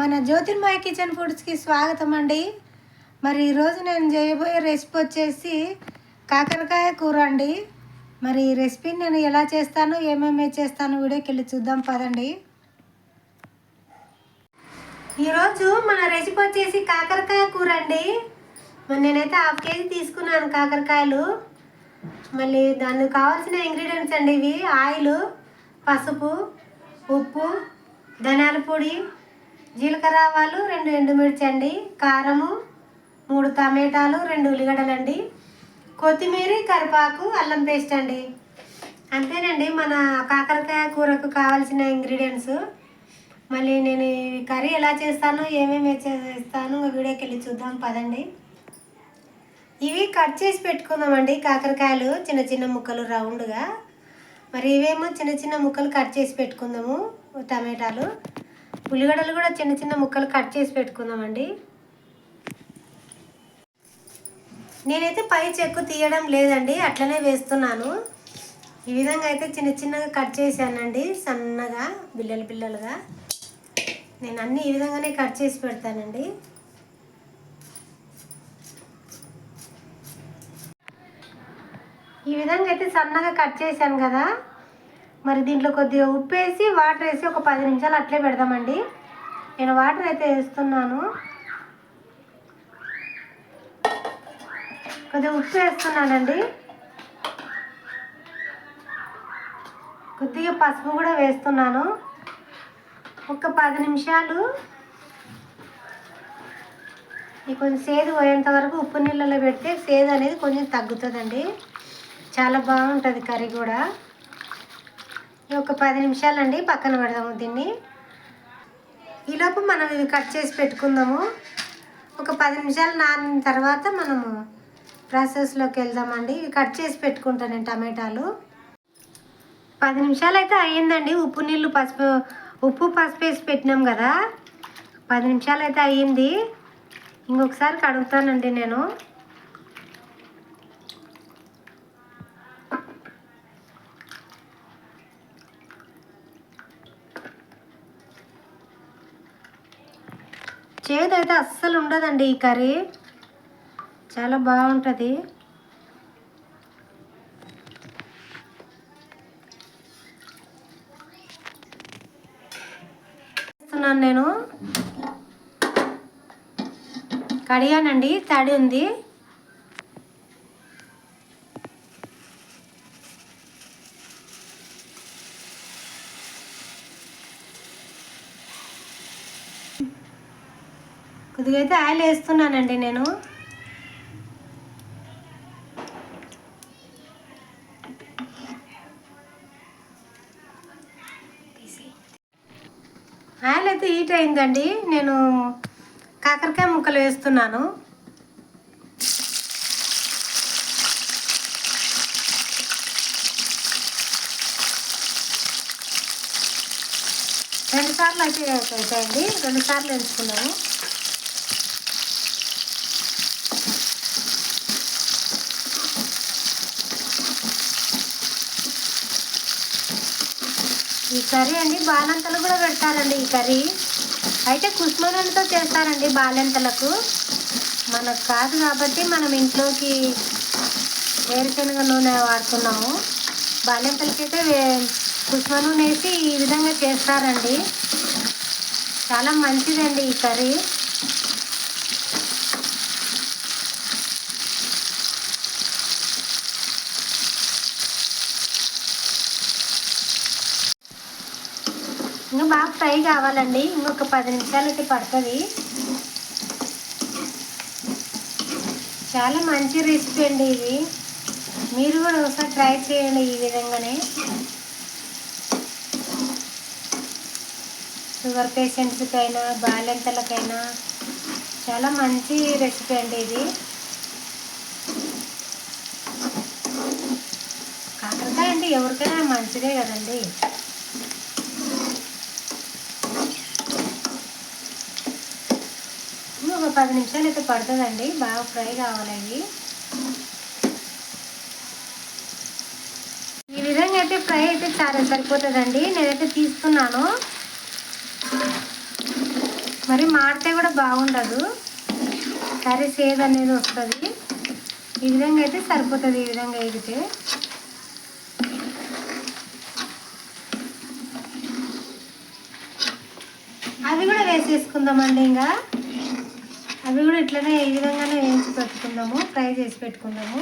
మన జ్యోతిర్మయ కిచెన్ ఫుడ్స్కి స్వాగతం అండి మరి ఈరోజు నేను చేయబోయే రెసిపీ వచ్చేసి కాకరకాయ కూర అండి. మరి ఈ రెసిపీని నేను ఎలా చేస్తాను ఏమేమి చేస్తాను వీడియోకి వెళ్ళి చూద్దాం పదండి. ఈరోజు మన రెసిపీ వచ్చేసి కాకరకాయ కూర అండి. మరి నేనైతే హాఫ్ కేజీ తీసుకున్నాను కాకరకాయలు. మళ్ళీ దానికి కావాల్సిన ఇంగ్రీడియంట్స్ అండి ఇవి. ఆయిల్ పసుపు ఉప్పు ధనియాల పొడి జీలకర్ర ఆవాలు రెండు ఎండుమిర్చి అండి కారము మూడు టమాటాలు రెండు ఉల్లిగడ్డలు అండి కొత్తిమీర కరివేపాకు అల్లం పేస్ట్ అండి. అంతేనండి మన కాకరకాయ కూరకు కావాల్సిన ఇంగ్రీడియంట్స్. మళ్ళీ నేను ఈ కర్రీ ఎలా చేస్తానో ఏమేమి చేస్తాను వీడియోకి వెళ్ళి చూద్దాం పదండి. ఇవి కట్ చేసి పెట్టుకుందామండి కాకరకాయలు చిన్న చిన్న ముక్కలు రౌండ్గా. మరి ఇవేమో చిన్న చిన్న ముక్కలు కట్ చేసి పెట్టుకుందాము టమాటాలు. ఉల్లిగడ్డలు కూడా చిన్న చిన్న ముక్కలు కట్ చేసి పెట్టుకుందామండి. నేనైతే పై చెక్కు తీయడం లేదండి అట్లనే వేస్తున్నాను. ఈ విధంగా అయితే చిన్న చిన్నగా కట్ చేశానండి సన్నగా బిల్లలు బిల్లలుగా. నేను అన్నీ ఈ విధంగానే కట్ చేసి పెడతానండి. ఈ విధంగా అయితే సన్నగా కట్ చేశాను కదా. మరి దీంట్లో కొద్దిగా ఉప్పు వేసి వాటర్ వేసి ఒక పది నిమిషాలు అట్లే పెడదామండి. నేను వాటర్ అయితే వేస్తున్నాను. కొద్దిగా ఉప్పు వేస్తున్నానండి. కొద్దిగా పసుపు కూడా వేస్తున్నాను. ఒక పది నిమిషాలు. ఈ కొంచెం సేదు పోయేంత వరకు ఉప్పు నీళ్ళలో పెడితే సేదు అనేది కొంచెం తగ్గుతుందండి. చాలా బాగుంటుంది కర్రీ కూడా. ఒక పది నిమిషాలండి పక్కన పెడదాము దీన్ని. ఈలోపు మనం ఇవి కట్ చేసి పెట్టుకుందాము. ఒక పది నిమిషాలు నానిన తర్వాత మనము ప్రాసెస్లోకి వెళ్దామండి. ఇవి కట్ చేసి పెట్టుకుంటాను నేను టమాటాలు. పది నిమిషాలు అయితే అయ్యిందండి. ఉప్పు నీళ్ళు పసుపు ఉప్పు పసుపు వేసి పెట్టినాం కదా. పది నిమిషాలు అయితే అయ్యింది. ఇంకొకసారి కడుగుతానండి నేను. చేదైతే అస్సలు ఉండదండి ఈ కర్రీ. చాలా బాగుంటుంది. చేస్తున్నాను నేను. కడిగానండి తడి ఉంది. కొద్దిగా అయితే ఆయిల్ వేస్తున్నానండి నేను. ఆయిల్ అయితే హీట్ అయిందండి. నేను కాకరకాయ ముక్కలు వేస్తున్నాను. రెండు సార్లు అయితే అవుతాయండి రెండు సార్లు ఎంచుకున్నాము ఈ కర్రీ అండి బాలంతలు కూడా పెడతారండి ఈ కర్రీ. అయితే కుస్మనంతో చేస్తారండి బాలెంతలకు. మనకు కాదు కాబట్టి మనం ఇంట్లోకి వేరుశనగ నూనె వాడుతున్నాము. బాలెంతలకైతే వే కుష్మ నూనె వేసి ఈ విధంగా చేస్తారండి. చాలా మంచిదండి ఈ కర్రీ. ఇంకా బాగా ఫ్రై కావాలండి. ఇంకొక పది నిమిషాలు అయితే పడుతుంది. చాలా మంచి రెసిపీ అండి ఇది. మీరు కూడా ఒకసారి ట్రై చేయండి ఈ విధంగానే. షుగర్ పేషెంట్స్కైనా బాలెంతలకైనా చాలా మంచి రెసిపీ అండి ఇది. కాకరకాయ అంటే ఎవరికైనా మంచిదే కదండి. పది నిమిషాలు అయితే పడుతుందండి. బాగా ఫ్రై కావాలి ఈ విధంగా అయితే ఫ్రై అయితే చాలా సరిపోతుందండి. నేనైతే తీసుకున్నాను మరి మాడితే కూడా బాగుండదు. కర్రీ సేద్ అనేది వస్తుంది. ఈ విధంగా అయితే సరిపోతుంది. ఈ విధంగా ఎగితే అవి కూడా వేసేసుకుందామండి ఇంకా. అవి కూడా ఇట్లనే ఈ విధంగానే వేయించి పెట్టుకుందాము ఫ్రై చేసి పెట్టుకుందాము.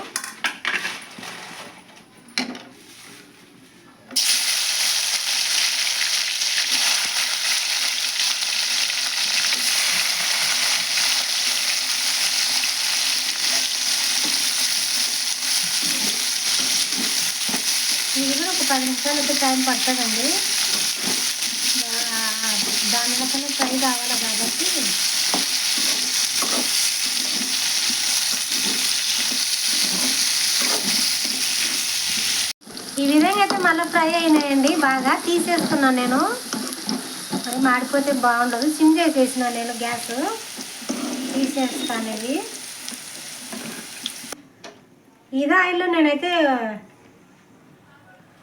ఇది కూడా ఒక పది నిమిషాలు అయితే టైం పడుతుందండి దానిలోనే ఫ్రై కావాలి కాబట్టి ఈ విధంగా అయితే మళ్ళీ ఫ్రై అయినాయండి. బాగా తీసేస్తున్నాను నేను. మరి మాడిపోతే బాగుండదు. సిమ్ చేసేసిన నేను గ్యాస్. తీసేస్తాను ఇది. ఇదే ఆయిల్లో నేనైతే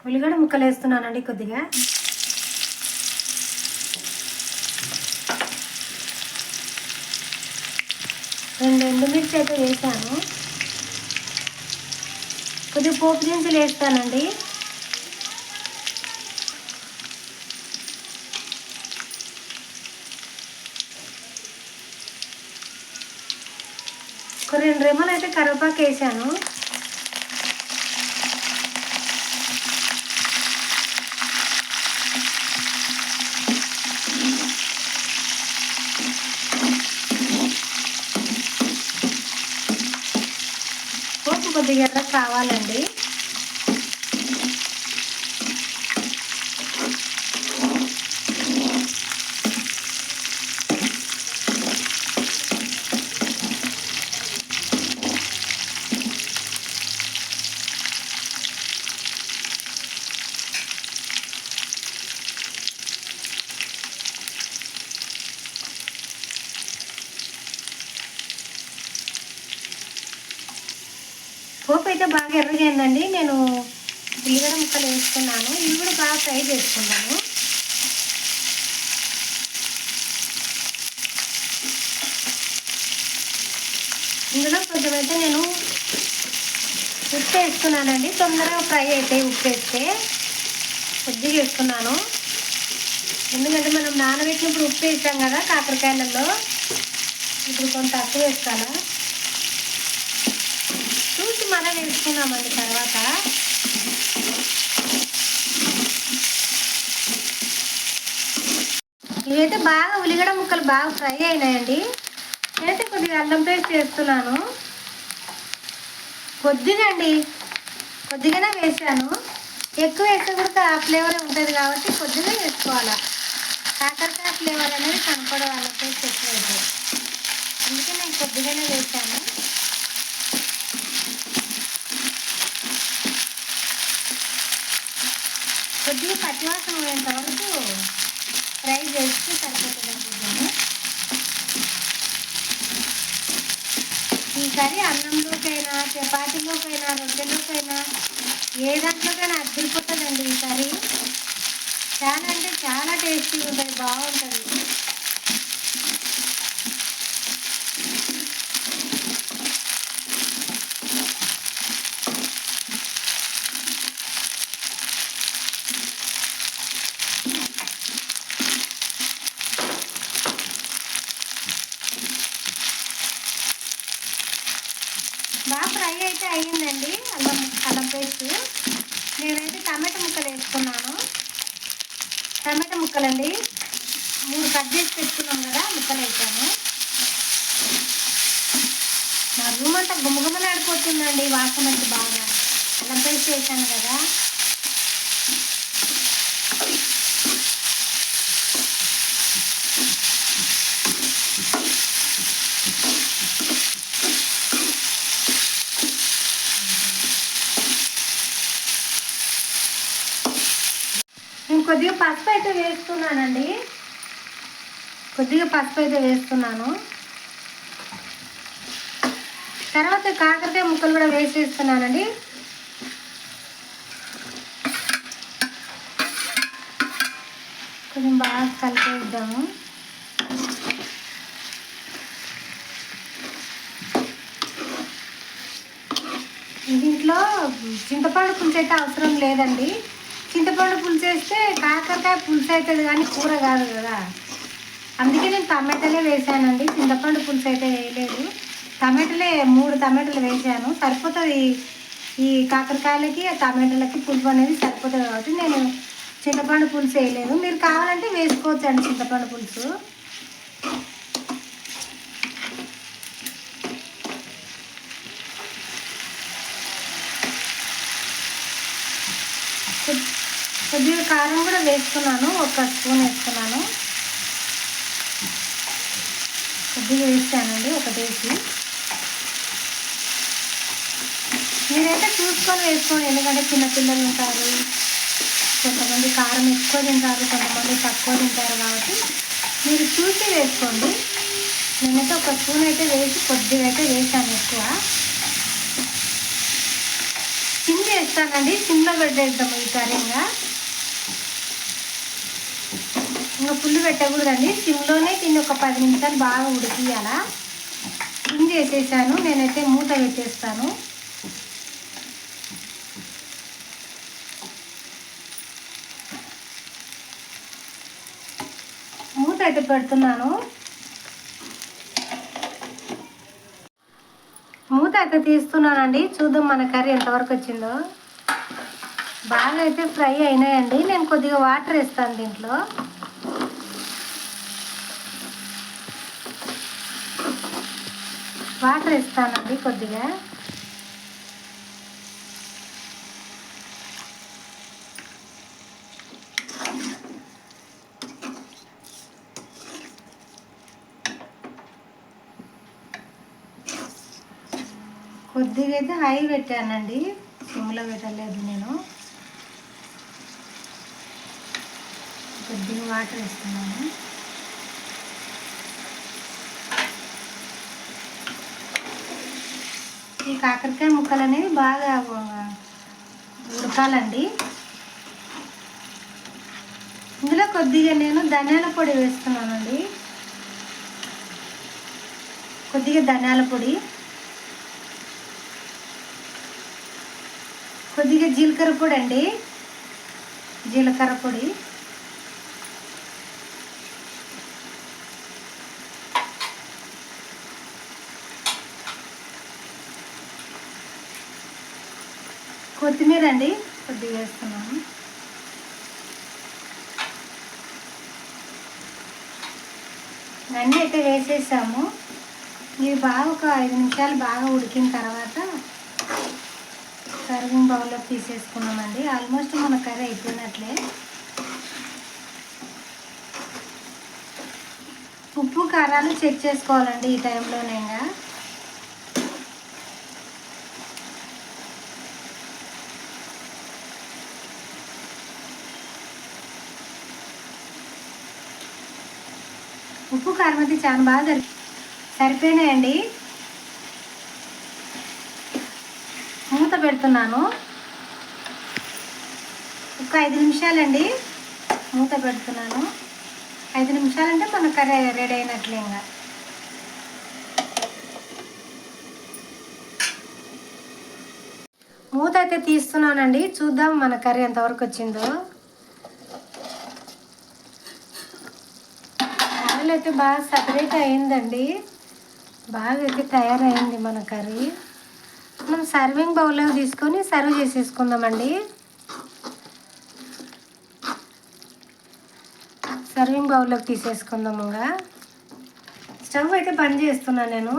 ఉల్లిగడ్డ ముక్కలు వేస్తున్నానండి కొద్దిగా. రెండు ఎండుమిర్చి అయితే వేసాను. కొద్దిగా పోపు దినుసులు వేస్తానండి. ఒక రెండు రెమ్మలు అయితే కరివేపాకు వేసాను. పోపు కొద్దిగా కావాలండి పోపు అయితే బాగా నేను ఉల్లిగడ్డ ముక్కలు వేసుకున్నాను. ఇవి కూడా బాగా ఫ్రై చేసుకున్నాను. ఇందులో కొంచెం అయితే నేను ఉప్పు వేసుకున్నానండి. తొందరగా ఫ్రై అవుతాయి ఉప్పు వేస్తే కొద్దిగా వేసుకున్నాను. ఎందుకంటే మనం నానబెట్టినప్పుడు ఉప్పు వేసాం కదా కాకరకాయలలో. ఇప్పుడు కొంత తక్కువ వేస్తాను చూసి మళ్ళీ వేసుకున్నామండి తర్వాత. ఇవైతే బాగా ఉలిగడ ముక్కలు బాగా ఫ్రై అయినాయండి. నేనైతే కొద్దిగా అల్లం పేస్ట్ వేస్తున్నాను. కొద్దిగా అండి కొద్దిగానే వేసాను. ఎక్కువ వేస్తే కూడా ఆ ఫ్లేవర్ ఉంటుంది కాబట్టి కొద్దిగా వేసుకోవాలి. కాకరకాయ ఫ్లేవర్ అనేది కనపడే అల్లం పేస్ట్ ఎక్కువ అందుకే నేను కొద్దిగానే వేసాను. కొద్దిగా పచ్చివాసన పోయేంత వరకు ఫ్రై చేస్తే సరిపోతుంది అనుకుంటున్నాను. ఈ కర్రీ అన్నంలోకైనా చపాతీలోకైనా రొట్టెలోకైనా ఏ దాంట్లోకైనా అద్దరిపోతుందండి ఈ కర్రీ. చాలా అంటే చాలా టేస్టీగా ఉంటుంది బాగుంటుంది బాగా ఫ్రై అయితే అయ్యిందండి అల్లం అల్లం పేస్ట్ నేనైతే టమాటా ముక్కలు వేసుకున్నాను టమాటా ముక్కలండి. మూడు కట్ చేసి పెట్టుకున్నాం కదా ముక్కలు వేసాను నా రూమ్ అంతా గుమ్మగుమ్మలాడిపోతుందండి వాసన బాగా. అల్లం పేస్ట్ వేసాను కదా. అయితే వేస్తున్నానండి. కొద్దిగా పసుపు అయితే వేస్తున్నాను. తర్వాత కాకరకాయ ముక్కలు కూడా వేసేస్తున్నానండి. కొంచెం బాగా కలిపేద్దాము. దీంట్లో చింతపండు కొంచెం అయితే అవసరం లేదండి. చింతపండు పులుసు వేస్తే కాకరకాయ పులుసు అవుతుంది కానీ కూర కాదు కదా. అందుకే నేను టమాటాలే వేసానండి. చింతపండు పులుసు అయితే వేయలేదు. టమాటాలే మూడు టమాటాలు వేసాను. సరిపోతుంది ఈ కాకరకాయలకి ఆ టమాటాలకి పులుపు అనేది సరిపోతుంది కాబట్టి నేను చింతపండు పులుసు వేయలేదు. మీరు కావాలంటే వేసుకోవచ్చు అండి చింతపండు పులుసు కొద్- కొద్దిగా కారం కూడా వేసుకున్నాను ఒక స్పూన్ వేసుకున్నాను కొద్దిగా వేస్తానండి ఒక వేసి మీరైతే చూసుకొని వేసుకోండి ఎందుకంటే చిన్నపిల్లలు ఉంటారు. కొంతమంది కారం ఎక్కువ తింటారు కొంతమంది తక్కువ తింటారు కాబట్టి మీరు చూసి వేసుకోండి. నేనైతే ఒక స్పూన్ అయితే వేసి కొద్దిగా అయితే వేసాను ఎక్కువ. సిమ్ చేస్తానండి సిమ్లో పెట్టేద్దాం ఈ కర్రీగా ఇంకా పుల్లు పెట్టకూడదండి. సిమ్లోనే దీన్ని ఒక పది నిమిషాలు బాగా ఉడికియాల సిమ్ చేసేసాను. నేనైతే మూత పెట్టేస్తాను. మూత అయితే పెడుతున్నాను. మూత అయితే తీస్తున్నానండి. చూద్దాం మన కర్రీ ఎంతవరకు వచ్చిందో. బాగా అయితే ఫ్రై అయినాయండి. నేను కొద్దిగా వాటర్ వేస్తాను దీంట్లో. వాటర్ ఇస్తానండి కొద్దిగా. కొద్దిగా అయితే హై పెట్టానండి. సిమ్లో పెట్టలేదు నేను. కొద్దిగా వాటర్ ఇస్తున్నాను ఈ కాకరకాయ ముక్కలు అనేవి బాగా ఉడకాలండి. ఇందులో కొద్దిగా నేను ధనియాల పొడి వేస్తున్నానండి. కొద్దిగా ధనియాల పొడి. కొద్దిగా జీలకర్ర పొడి అండి జీలకర్ర పొడి. కొత్తిమీర అండి. కొద్దిగా వేస్తున్నాము అన్నీ అయితే వేసేసాము. ఇది బాగా ఒక ఐదు నిమిషాలు బాగా ఉడికిన తర్వాత సర్వింగ్ బౌల్లో తీసేసుకున్నామండి. ఆల్మోస్ట్ మన కర్రీ అయిపోయినట్లే. ఉప్పు కారాలు చెక్ చేసుకోవాలండి ఈ టైంలోనే ఉప్పు కారం అయితే చాలా బాగా సరి సరిపోయినాయండి. మూత పెడుతున్నాను. ఒక ఐదు నిమిషాలండి. మూత పెడుతున్నాను. ఐదు నిమిషాలంటే మన కర్రీ రెడీ అయినట్లే ఇంకా. మూత అయితే తీస్తున్నానండి. చూద్దాం మన కర్రీ ఎంతవరకు వచ్చిందో. మసాలా అయితే బాగా సపరేట్ అయిందండి. బాగా అయితే తయారైంది మన కర్రీ. మనం సర్వింగ్ బౌల్లో తీసుకొని సర్వ్ చేసేసుకుందామండి. సర్వింగ్ బౌల్లోకి తీసేసుకుందాము ఇంకా. స్టవ్ అయితే బంద్ చేస్తున్నాను నేను.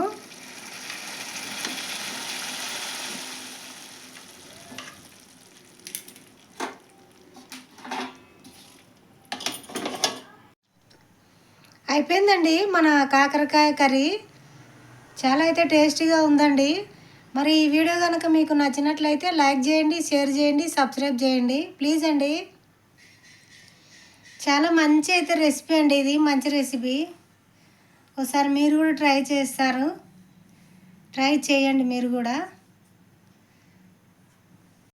అయిపోయిందండి మన కాకరకాయ కర్రీ. చాలా అయితే టేస్టీగా ఉందండి. మరి ఈ వీడియో కనుక మీకు నచ్చినట్లయితే లైక్ చేయండి షేర్ చేయండి సబ్స్క్రైబ్ చేయండి. ప్లీజ్ అండి. చాలా మంచి అయితే రెసిపీ అండి ఇది మంచి రెసిపీ. ఒకసారి మీరు కూడా ట్రై చేస్తారు. ట్రై చేయండి మీరు కూడా.